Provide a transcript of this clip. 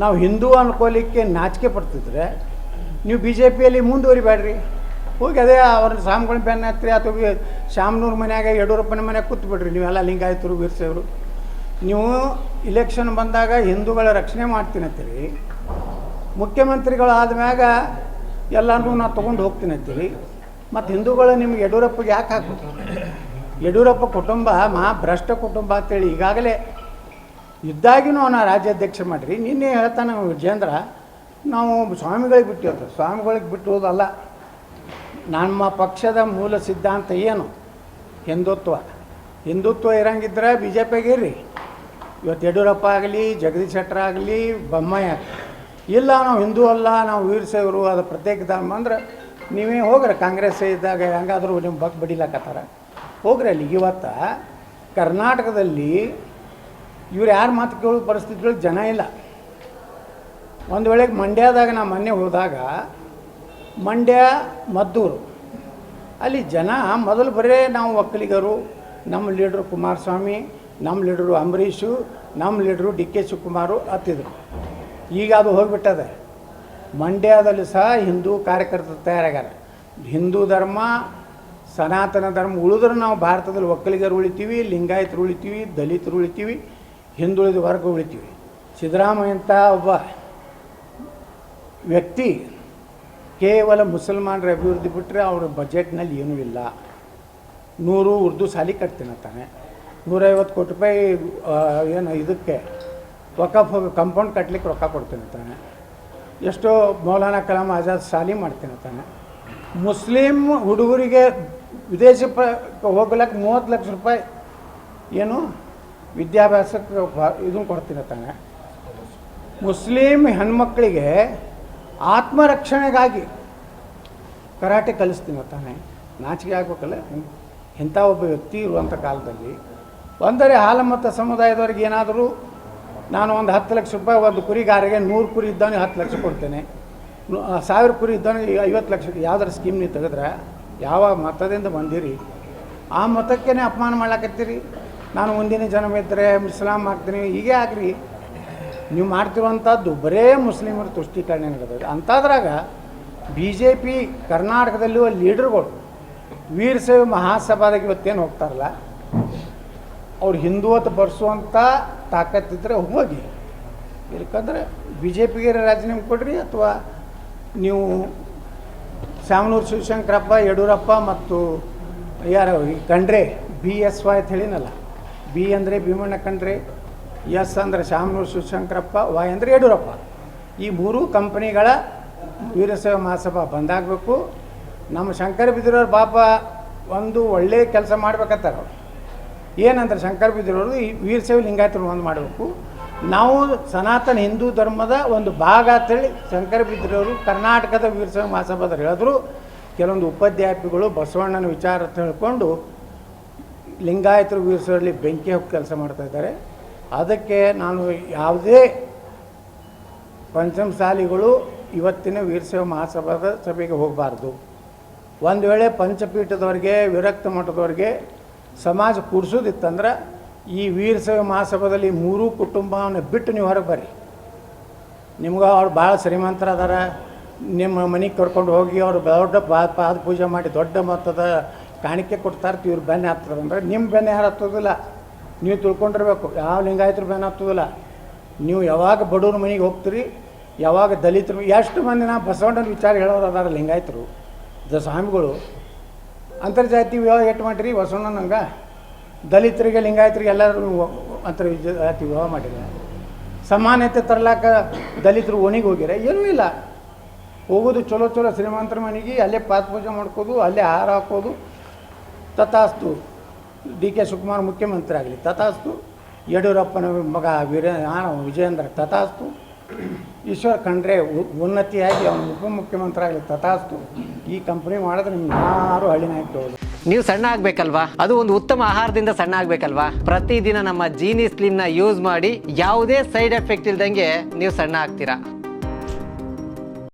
ನಾವು ಹಿಂದೂ ಅನ್ಕೋಲಿಕ್ಕೆ ನಾಚಿಕೆ ಪಡ್ತಿದ್ರೆ ನೀವು ಬಿ ಜೆ ಪಿಯಲ್ಲಿ ಮುಂದುವರಿಬೇಡ್ರಿ. ಹೋಗಿ ಅದೇ ಅವ್ರ ಸ್ವಾಮಿಗಳ ಬೆನ್ನ ಹತ್ರಿ ಅಥವಾ ಶಾಮನೂರು ಮನ್ಯಾಗ ಯಡಿಯೂರಪ್ಪನ ಮನ್ಯಾಗ ಕೂತ್ಬಿಡ್ರಿ. ನೀವೆಲ್ಲ ಲಿಂಗಾಯತರು ಬಿರ್ಸೇವರು ನೀವು ಇಲೆಕ್ಷನ್ ಬಂದಾಗ ಹಿಂದೂಗಳ ರಕ್ಷಣೆ ಮಾಡ್ತೀನಿ ಮುಖ್ಯಮಂತ್ರಿಗಳಾದ ಮ್ಯಾಗ ಎಲ್ಲನೂ ನಾ ತೊಗೊಂಡು ಹೋಗ್ತೀನಿ ಅಂತೀರಿ. ಮತ್ತು ಹಿಂದೂಗಳು ನಿಮ್ಗೆ ಯಡಿಯೂರಪ್ಪಗೆ ಯಾಕೆ ಹಾಕ್ಬೇಕು? ಯಡಿಯೂರಪ್ಪ ಕುಟುಂಬ ಮಹಾ ಭ್ರಷ್ಟ ಕುಟುಂಬ ಅಂತೇಳಿ ಈಗಾಗಲೇ ಇದ್ದಾಗಿನೂ ಅವನ ರಾಜ್ಯಾಧ್ಯಕ್ಷ ಮಾಡಿರಿ. ನಿನ್ನೆ ಹೇಳ್ತಾನೆ ವಿಜೇಂದ್ರ ನಾವು ಸ್ವಾಮಿಗಳಿಗೆ ಬಿಟ್ಟು ಹೋಗ್ತೇವೆ ಸ್ವಾಮಿಗಳಿಗೆ ಬಿಟ್ಟುವುದಲ್ಲ ನಮ್ಮ ಪಕ್ಷದ ಮೂಲ ಸಿದ್ಧಾಂತ ಏನು? ಹಿಂದುತ್ವ. ಹಿಂದುತ್ವ ಇರಂಗಿದ್ರೆ ಬಿ ಜೆ ಪಿಗೆ ಇರ್ರಿ. ಇವತ್ತು ಯಡಿಯೂರಪ್ಪ ಆಗಲಿ, ಜಗದೀಶ್ ಶೆಟ್ಟರ್ ಆಗಲಿ ಬೊಮ್ಮಯ್ಯ ಇಲ್ಲ, ನಾವು ಹಿಂದೂ ಅಲ್ಲ, ನಾವು ವೀರಸೇವರು, ಅದು ಪ್ರತ್ಯೇಕ ಧರ್ಮ ಅಂದ್ರೆ ನೀವೇ ಹೋಗ್ರಿ. ಕಾಂಗ್ರೆಸ್ ಇದ್ದಾಗ ಹೆಂಗಾದರೂ ನಿಮ್ಮ ಬಗ್ಗೆ ಬಡಿಲಾಕತ್ತಾರ. ಹೋಗ್ರಿ ಅಲ್ಲಿ. ಇವತ್ತು ಕರ್ನಾಟಕದಲ್ಲಿ ಇವ್ರು ಯಾರು ಮಾತು ಕೇಳೋ ಪರಿಸ್ಥಿತಿಗಳು ಜನ ಇಲ್ಲ. ಒಂದು ವೇಳೆ ಮಂಡ್ಯದಾಗ ನಾ ಮೊನ್ನೆ ಹೋದಾಗ, ಮಂಡ್ಯ ಮದ್ದೂರು, ಅಲ್ಲಿ ಜನ ಮೊದಲು ಬರೇ ನಾವು ಒಕ್ಕಲಿಗರು, ನಮ್ಮ ಲೀಡ್ರು ಕುಮಾರಸ್ವಾಮಿ, ನಮ್ಮ ಲೀಡ್ರು ಅಂಬರೀಷು, ನಮ್ಮ ಲೀಡ್ರು ಡಿ ಕೆ ಶಿವಕುಮಾರು ಹತ್ತಿದ್ರು. ಈಗ ಅದು ಹೋಗಿಬಿಟ್ಟದೆ. ಮಂಡ್ಯದಲ್ಲಿ ಸಹ ಹಿಂದೂ ಕಾರ್ಯಕರ್ತರು ತಯಾರಾಗ್ಯಾರ. ಹಿಂದೂ ಧರ್ಮ, ಸನಾತನ ಧರ್ಮ ಉಳಿದ್ರೆ ನಾವು ಭಾರತದಲ್ಲಿ ಒಕ್ಕಲಿಗರು ಉಳಿತೀವಿ, ಲಿಂಗಾಯತರು ಉಳಿತೀವಿ, ದಲಿತರು ಉಳಿತೀವಿ. ಹಿಂದುಳಿದ ವರ್ಗ ಉಳಿತೀವಿ. ಅಂತ ಒಬ್ಬ ವ್ಯಕ್ತಿ ಕೇವಲ ಮುಸಲ್ಮಾನರ ಅಭಿವೃದ್ಧಿ ಬಿಟ್ಟರೆ ಅವರ ಬಜೆಟ್ನಲ್ಲಿ ಏನೂ ಇಲ್ಲ. ನೂರು ಉರ್ದು ಸಾಲಿ ಕಟ್ತೀನಂತಾನೆ ನೂರೈವತ್ತು ಕೋಟಿ ರೂಪಾಯಿ ಏನು ಇದಕ್ಕೆ ವಕಫ್ ಕಂಪೌಂಡ್ ಕಟ್ಟಲಿಕ್ಕೆ ರೊಕ್ಕ ಕೊಡ್ತೀನಂತಾನೆ ಎಷ್ಟೋ ಮೌಲಾನಾ ಕಲಾಂ ಆಜಾದ್ ಸಾಲಿ ಮಾಡ್ತೀನಂತಾನೆ ಮುಸ್ಲಿಂ ಹುಡುಗರಿಗೆ ವಿದೇಶ ಹೋಗ್ಲಕ್ಕೆ ಮೂವತ್ತು ಲಕ್ಷ ರೂಪಾಯಿ ಏನು ವಿದ್ಯಾಭ್ಯಾಸಕ್ಕೆ ಇದನ್ನು ಕೊಡ್ತೀನಂತಾನೆ ಮುಸ್ಲಿಂ ಹೆಣ್ಮಕ್ಳಿಗೆ ಆತ್ಮರಕ್ಷಣೆಗಾಗಿ ಕರಾಟೆ ಕಲಿಸ್ತೀನಿ ತಾನೆ. ನಾಚಿಕೆ ಆಗ್ಬೇಕಲ್ಲ? ಇಂಥ ಒಬ್ಬ ವ್ಯಕ್ತಿ ಇರುವಂಥ ಕಾಲದಲ್ಲಿ. ಒಂದರೆ ಮತ್ತು ಸಮುದಾಯದವ್ರಿಗೆ ಏನಾದರೂ ನಾನು ಒಂದು ಹತ್ತು ಲಕ್ಷ ರೂಪಾಯಿ ಒಂದು ಕುರಿಗಾರಿಗೆ ನೂರು ಕುರಿ ಇದ್ದವನಿಗೆ ಹತ್ತು ಲಕ್ಷ ಕೊಡ್ತೇನೆ. ಸಾವಿರ ಕುರಿ ಇದ್ದವನಿಗೆ ಐವತ್ತು ಲಕ್ಷ ಯಾವ್ದಾರ ಸ್ಕೀಮ್ ನೀವು ತೆಗೆದ್ರೆ ಯಾವ ಮತದಿಂದ ಬಂದಿರಿ? ಆ ಮತಕ್ಕೇ ಅಪಮಾನ ಮಾಡ್ಲಾಕತ್ತೀರಿ? ನಾನು ಮುಂದಿನ ಜನ್ಮ ಇದ್ದರೆ ಆಗ್ತೀನಿ, ಹೀಗೆ ಆಗ್ರಿ. ನೀವು ಮಾಡ್ತಿರುವಂಥದ್ದು ಬರೇ ಮುಸ್ಲಿಮರ ತುಷ್ಟೀಕರಣ ನಡೆದದೆ ಅಂಥದ್ರಾಗ ಬಿ ಜೆ ಪಿ ಕರ್ನಾಟಕದಲ್ಲಿರುವ ಲೀಡರ್ಗಳು ವೀರಶೈವ ಮಹಾಸಭಾದಾಗ ಇವತ್ತೇನು ಹೋಗ್ತಾರಲ್ಲ, ಅವ್ರು ಹಿಂದುವತ್ತು ಬರ್ಸುವಂಥ ತಾಕತ್ತಿದ್ರೆ ಹೋಗಿ. ಇಲ್ಕಂದ್ರೆ ಬಿ ಜೆ ಪಿಗೆ ರಾಜೀನಾಮೆ ಕೊಡ್ರಿ ಅಥವಾ ನೀವು ಶಾಮನೂರು ಶಿವಶಂಕರಪ್ಪ, ಯಡಿಯೂರಪ್ಪ ಮತ್ತು ಯಾರು ಈ ಖಂಡ್ರೆ ಬಿ ಎಸ್ ವೈ ಅಂತ ಹೇಳಿನಲ್ಲ. ಬಿ ಅಂದರೆ ಭೀಮಣ್ಣ ಖಂಡ್ರೆ ಎಸ್ ಅಂದರೆ ಶಾಮನೂರು ಶಿವಶಂಕರಪ್ಪ, ವೈ ಅಂದರೆ ಯಡಿಯೂರಪ್ಪ. ಈ ಮೂರೂ ಕಂಪನಿಗಳ ವೀರಶೈವ ಮಹಾಸಭಾ ಬಂದಾಗಬೇಕು ನಮ್ಮ ಶಂಕರ ಬಿದ್ದಿರೋರು ಪಾಪ ಒಂದು ಒಳ್ಳೆಯ ಕೆಲಸ ಮಾಡ್ಬೇಕತ್ತಾರ ಏನಂದ್ರೆ ಶಂಕರ ಬಿದ್ದಿರೋರು ಈ ವೀರಶೈವ ಲಿಂಗಾಯತರು ಒಂದು ಮಾಡಬೇಕು. ನಾವು ಸನಾತನ ಹಿಂದೂ ಧರ್ಮದ ಒಂದು ಭಾಗ ಅಂತೇಳಿ ಶಂಕರ ಬಿದ್ದಿರೋರು ಕರ್ನಾಟಕದ ವೀರಶೈವ ಮಹಾಸಭಾದ್ರು ಹೇಳಿದ್ರು. ಕೆಲವೊಂದು ಉಪಾಧ್ಯಾಪಿಗಳು ಬಸವಣ್ಣನ ವಿಚಾರ ತಿಳ್ಕೊಂಡು ಲಿಂಗಾಯತರು ವೀರಶೈವರಲ್ಲಿ ಬೆಂಕಿ ಹೋಗಿ ಕೆಲಸ ಮಾಡ್ತಾ ಇದ್ದಾರೆ. ಅದಕ್ಕೆ ನಾನು ಯಾವುದೇ ಪಂಚಮಸಾಲಿಗಳು ಇವತ್ತಿನ ವೀರಶೈವ ಮಹಾಸಭಾದ ಸಭೆಗೆ ಹೋಗಬಾರ್ದು. ಒಂದು ವೇಳೆ ಪಂಚಪೀಠದವ್ರಿಗೆ, ವಿರಕ್ತ ಮಠದವ್ರಿಗೆ ಸಮಾಜ ಕೂಡಿಸೋದಿತ್ತಂದ್ರೆ ಈ ವೀರಶೈವ ಮಹಾಸಭಾದಲ್ಲಿ ಮೂರೂ ಕುಟುಂಬವನ್ನು ಬಿಟ್ಟು ನೀವು ಹೊರಗೆ ಬರ್ರಿ. ನಿಮ್ಗೆ ಅವ್ರು ಭಾಳ ಶ್ರೀಮಂತರ ಅದಾರ ನಿಮ್ಮ ಮನೆಗೆ ಕರ್ಕೊಂಡು ಹೋಗಿ ಅವರು ದೊಡ್ಡ ಪಾದ ಪೂಜೆ ಮಾಡಿ ದೊಡ್ಡ ಮೊತ್ತದ ಕಾಣಿಕೆ ಕೊಡ್ತಾರೆ, ಇವ್ರು ಬೆನ್ನೆ ಹತ್ತದಂದ್ರೆ ನಿಮ್ಮ ಬೆನ್ನೆ ಯಾರು ಹತ್ತೋದಿಲ್ಲ. ನೀವು ತಿಳ್ಕೊಂಡಿರ್ಬೇಕು, ಯಾವ ಲಿಂಗಾಯತರು ಬೆನ್ನ ಹತ್ತೋದಿಲ್ಲ. ನೀವು ಯಾವಾಗ ಬಡವ್ರ ಮನೆಗೆ ಹೋಗ್ತೀರಿ, ಯಾವಾಗ ದಲಿತರು, ಎಷ್ಟು ಮಂದಿ ನಾ ಬಸವಣ್ಣನ ವಿಚಾರ ಹೇಳೋರು ಅದಾರ ಲಿಂಗಾಯತರು ದ ಸ್ವಾಮಿಗಳು ಅಂತರ್ಜಾತಿ ವಿವಾಹ ಎಟ್ಟು ಮಾಡಿರಿ ಬಸವಣ್ಣನಂಗೆ ದಲಿತರಿಗೆ, ಲಿಂಗಾಯತರಿಗೆ ಎಲ್ಲರೂ ಅಂತರ ಜಾತಿ ವಿವಾಹ ಮಾಡಿಲ್ಲ ಸಮಾನತೆ ತರ್ಲಾಕ ದಲಿತರು ಓಣಿಗೆ ಹೋಗಿರ? ಏನೂ ಇಲ್ಲ. ಹೋಗೋದು ಚಲೋ ಚಲೋ ಶ್ರೀಮಂತರ ಮನೆಗೆ, ಅಲ್ಲೇ ಪಾತ್ ಪೂಜೆ ಮಾಡ್ಕೋದು, ಅಲ್ಲೇ ಹಾರ ಹಾಕೋದು ತಥಾಸ್ತು. ಡಿ ಕೆ ಶಿವಕುಮಾರ್ ಮುಖ್ಯಮಂತ್ರಿ ಆಗಲಿ. ತಥಾಸ್ತು. ಯಡಿಯೂರಪ್ಪನ ಮಗ ವೀರ ವಿಜಯೇಂದ್ರ ತಥಾಸ್ತು. ಈಶ್ವರ್ ಖಂಡ್ರೆ ಉನ್ನತಿಯಾಗಿ ಅವನು ಉಪಮುಖ್ಯಮಂತ್ರಿ ಆಗಲಿ. ತಥಾಸ್ತು. ಈ ಕಂಪ್ನಿ ಮಾಡಿದ್ರೆ ನಿಮ್ಗೆ ಯಾರು ಹಳ್ಳಿ ನಾಯಕ ಹೋಗೋದು ನೀವು ಸಣ್ಣ ಆಗ್ಬೇಕಲ್ವಾ? ಅದು ಒಂದು ಉತ್ತಮ ಆಹಾರದಿಂದ ಸಣ್ಣ ಆಗ್ಬೇಕಲ್ವಾ? ಪ್ರತಿದಿನ ನಮ್ಮ ಜೀನಿ ನ ಯೂಸ್ ಮಾಡಿ ಯಾವುದೇ ಸೈಡ್ ಎಫೆಕ್ಟ್ ಇಲ್ದಂಗೆ ನೀವು ಸಣ್ಣ ಆಗ್ತೀರಾ?